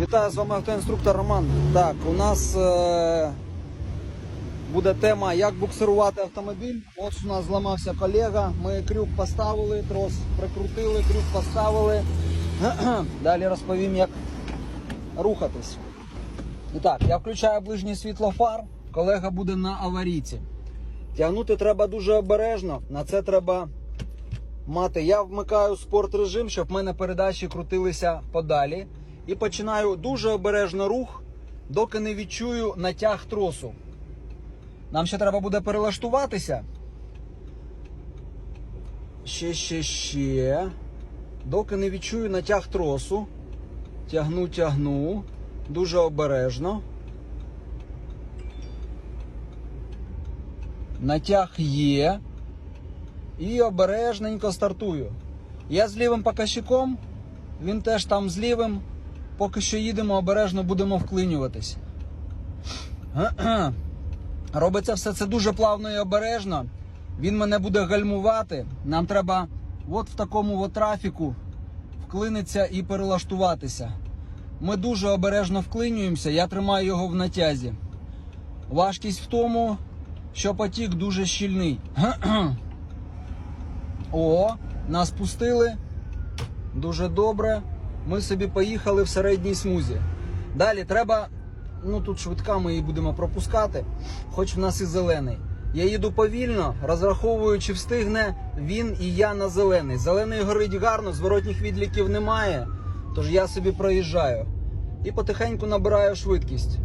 Вітаю з вами автоінструктор Роман. Так, у нас е, буде тема, як буксирувати автомобіль. От у нас зламався колега. Ми крюк поставили, трос прикрутили, крюк поставили. Далі розповім, як рухатись. І так, я включаю ближнє світло фар, колега буде на аварійці. Тягнути треба дуже обережно. На це треба мати. Я вмикаю спорт режим, щоб в мене передачі крутилися подалі. І починаю дуже обережно рух, доки не відчую натяг тросу. Нам ще треба буде перелаштуватися. Ще, ще, ще. Доки не відчую натяг тросу. Тягну, тягну. Дуже обережно. Натяг є. І обережненько стартую. Я з лівим показчиком, він теж там з лівим. Поки що їдемо, обережно будемо вклинюватись. Робиться все це дуже плавно і обережно. Він мене буде гальмувати. Нам треба от в такому от трафіку вклинитися і перелаштуватися. Ми дуже обережно вклинюємося, я тримаю його в натязі. Важкість в тому, що потік дуже щільний. О, нас пустили. Дуже добре. Ми собі поїхали в середній смузі. Далі треба. Ну тут швидка ми її будемо пропускати, хоч в нас і зелений. Я їду повільно, розраховуючи, встигне він і я на зелений. Зелений горить гарно, зворотніх відліків немає. Тож я собі проїжджаю. І потихеньку набираю швидкість.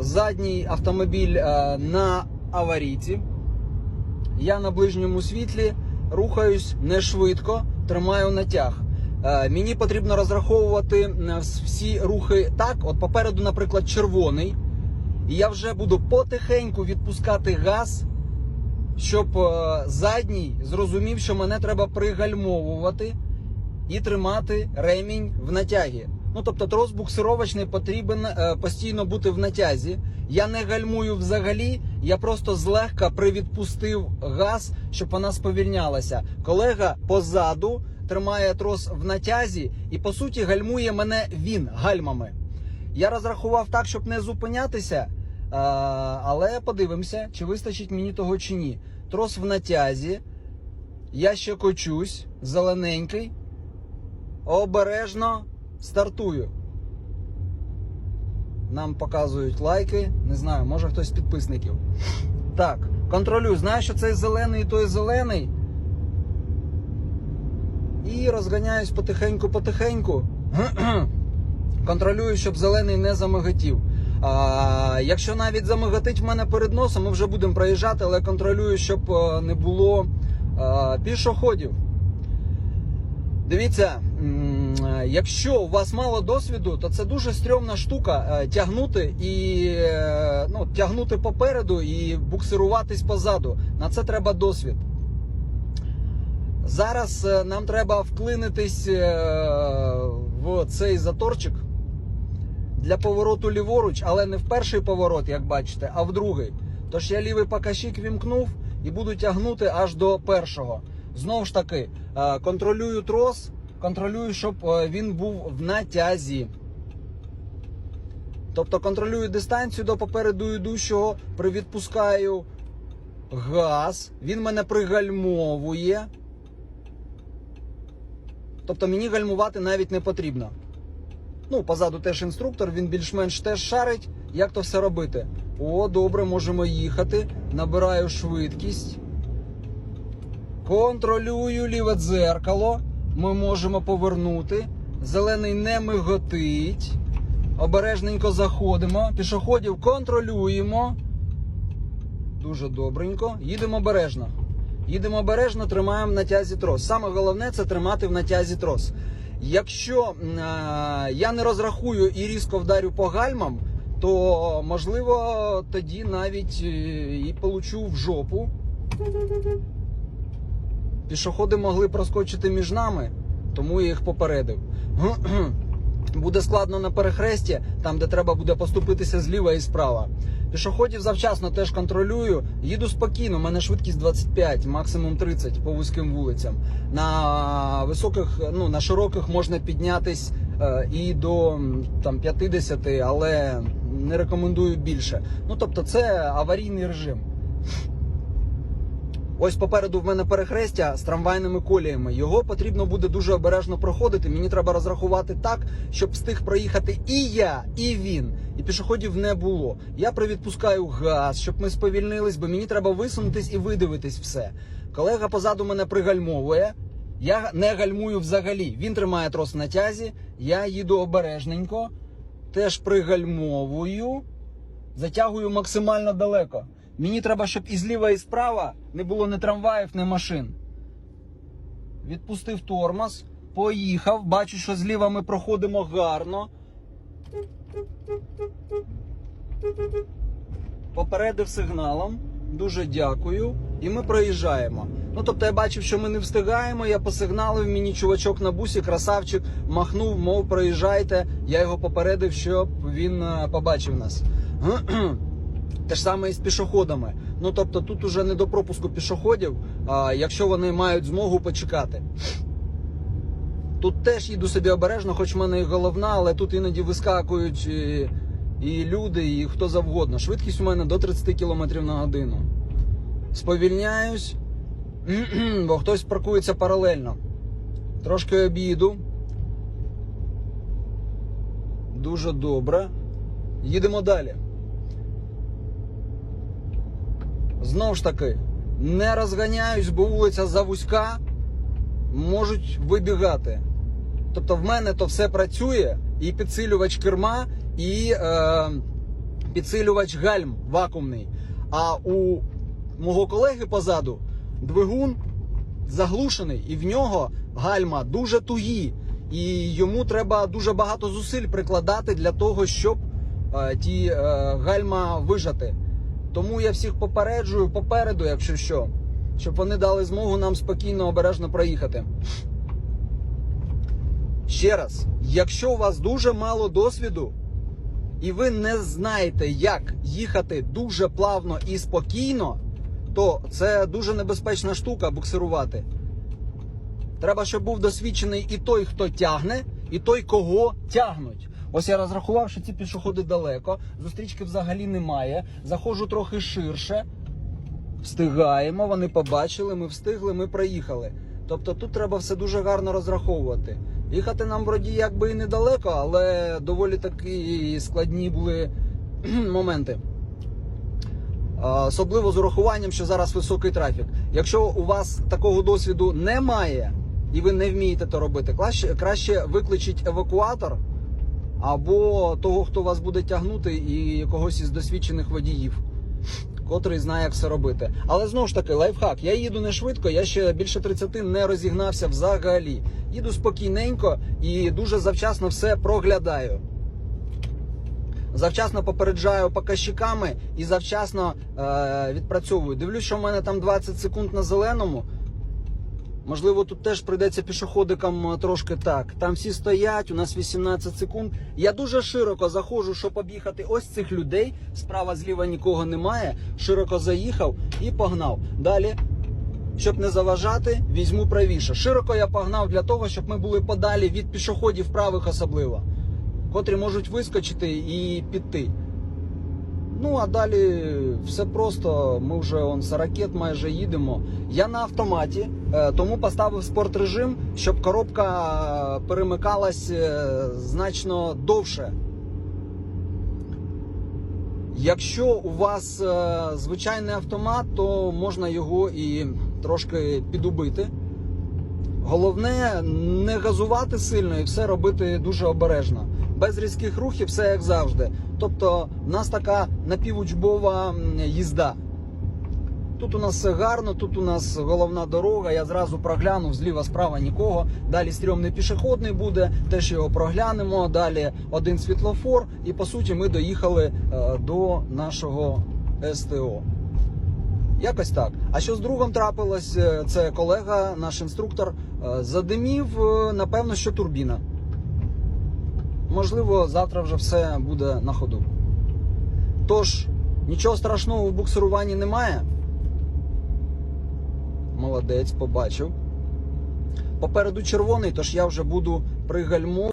Задній автомобіль е, на аварійці. Я на ближньому світлі рухаюсь не швидко, тримаю натяг. Е, мені потрібно розраховувати е, всі рухи так. От попереду, наприклад, червоний. І я вже буду потихеньку відпускати газ, щоб е, задній зрозумів, що мене треба пригальмовувати і тримати ремінь в натягі. Ну тобто трос буксировочний потрібен е, постійно бути в натязі. Я не гальмую взагалі, я просто злегка привідпустив газ, щоб вона сповільнялася. Колега позаду тримає трос в натязі і по суті гальмує мене він гальмами. Я розрахував так, щоб не зупинятися, е, але подивимося, чи вистачить мені того чи ні. Трос в натязі. Я ще кочусь, зелененький. Обережно стартую. Нам показують лайки. Не знаю, може хтось з підписників. Так, контролюю. Знаю, що цей зелений і той зелений. І розганяюсь потихеньку-потихеньку. Контролюю, щоб зелений не замиготів. А, якщо навіть замиготить в мене перед носом, ми вже будемо проїжджати, але контролюю, щоб е, не було а, пішоходів. Дивіться, е, якщо у вас мало досвіду, то це дуже стрьомна штука е, тягнути і е, ну, тягнути попереду і буксируватись позаду. На це треба досвід. Зараз е, нам треба вклинитись е, в цей заторчик для повороту ліворуч, але не в перший поворот, як бачите, а в другий. Тож я лівий покащик вімкнув і буду тягнути аж до першого. Знову ж таки, е, контролюю трос, контролюю, щоб е, він був в натязі. Тобто контролюю дистанцію до попереду йдущого, привідпускаю газ, він мене пригальмовує. Тобто мені гальмувати навіть не потрібно. Ну, позаду теж інструктор, він більш-менш теж шарить, як то все робити. О, добре, можемо їхати. Набираю швидкість. Контролюю ліве дзеркало. Ми можемо повернути. Зелений не миготить. Обережненько заходимо. Пішоходів контролюємо. Дуже добренько. Їдемо обережно. Їдемо обережно, тримаємо в натязі трос. Саме головне це тримати в натязі трос. Якщо е, я не розрахую і різко вдарю по гальмам, то можливо тоді навіть е, і получу в жопу. Пішоходи могли проскочити між нами, тому я їх попередив. Буде складно на перехресті, там де треба буде поступитися зліва і справа. Пішоходів завчасно теж контролюю. Їду спокійно, у мене швидкість 25, максимум 30 по вузьким вулицям. На високих, ну на широких можна піднятись е, і до там 50, але не рекомендую більше. Ну тобто, це аварійний режим. Ось попереду в мене перехрестя з трамвайними коліями. Його потрібно буде дуже обережно проходити. Мені треба розрахувати так, щоб встиг проїхати і я, і він, і пішоходів не було. Я привідпускаю газ, щоб ми сповільнились, бо мені треба висунутись і видивитись все. Колега позаду мене пригальмовує. Я не гальмую взагалі. Він тримає трос на тязі. Я їду обережненько, теж пригальмовую, затягую максимально далеко. Мені треба, щоб і зліва, і справа не було ні трамваїв, ні машин. Відпустив тормоз, поїхав. Бачу, що зліва ми проходимо гарно. Попередив сигналом. Дуже дякую. І ми проїжджаємо. Ну тобто я бачив, що ми не встигаємо. Я посигналив, мені чувачок на бусі, красавчик, махнув, мов проїжджайте. Я його попередив, щоб він е, побачив нас. Те ж саме і з пішоходами. Ну тобто тут уже не до пропуску пішоходів, а якщо вони мають змогу почекати. Тут теж їду собі обережно, хоч в мене і головна, але тут іноді вискакують і, і люди, і хто завгодно. Швидкість у мене до 30 км на годину. Сповільняюсь, бо хтось паркується паралельно. Трошки обійду. Дуже добре. Їдемо далі. Знову ж таки, не розганяюсь, бо вулиця завузька, можуть вибігати. Тобто в мене то все працює, і підсилювач керма, і е, підсилювач гальм вакуумний. А у мого колеги позаду двигун заглушений, і в нього гальма дуже тугі. І йому треба дуже багато зусиль прикладати для того, щоб е, ті е, гальма вижати. Тому я всіх попереджую попереду, якщо що, щоб вони дали змогу нам спокійно, обережно проїхати. Ще раз, якщо у вас дуже мало досвіду, і ви не знаєте, як їхати дуже плавно і спокійно, то це дуже небезпечна штука буксирувати. Треба, щоб був досвідчений і той, хто тягне, і той, кого тягнуть. Ось я розрахував, що ці пішоходи далеко, зустрічки взагалі немає. Заходжу трохи ширше, встигаємо, вони побачили, ми встигли, ми проїхали. Тобто тут треба все дуже гарно розраховувати. Їхати нам вроді якби і недалеко, але доволі такі складні були моменти. Особливо з урахуванням, що зараз високий трафік. Якщо у вас такого досвіду немає і ви не вмієте то робити, краще, викличіть евакуатор або того, хто вас буде тягнути, і когось із досвідчених водіїв, котрий знає, як все робити. Але знову ж таки, лайфхак. Я їду не швидко, я ще більше 30 не розігнався взагалі. Їду спокійненько і дуже завчасно все проглядаю. Завчасно попереджаю показчиками і завчасно е, відпрацьовую. Дивлюсь, що в мене там 20 секунд на зеленому. Можливо, тут теж прийдеться пішоходикам е, трошки так. Там всі стоять, у нас 18 секунд. Я дуже широко заходжу, щоб об'їхати ось цих людей. Справа зліва нікого немає. Широко заїхав і погнав. Далі, щоб не заважати, візьму правіше. Широко я погнав для того, щоб ми були подалі від пішоходів правих особливо, котрі можуть вискочити і піти. Ну, а далі все просто. Ми вже он з ракет майже їдемо. Я на автоматі, е, тому поставив спортрежим, щоб коробка перемикалась е, значно довше. Якщо у вас е, звичайний автомат, то можна його і трошки підубити. Головне не газувати сильно і все робити дуже обережно. Без різких рухів, все як завжди. Тобто, в нас така напівучбова їзда. Тут у нас гарно, тут у нас головна дорога. Я зразу проглянув зліва, справа нікого. Далі стрьомний пішохідний буде, теж його проглянемо. Далі один світлофор, і по суті ми доїхали е, до нашого СТО. Якось так. А що з другом трапилось? Е, Це колега, наш інструктор, е, задимів, напевно, що турбіна. Можливо, завтра вже все буде на ходу. Тож, Нічого страшного в буксируванні немає. Молодець, побачив. Попереду червоний, тож я вже буду при гальму.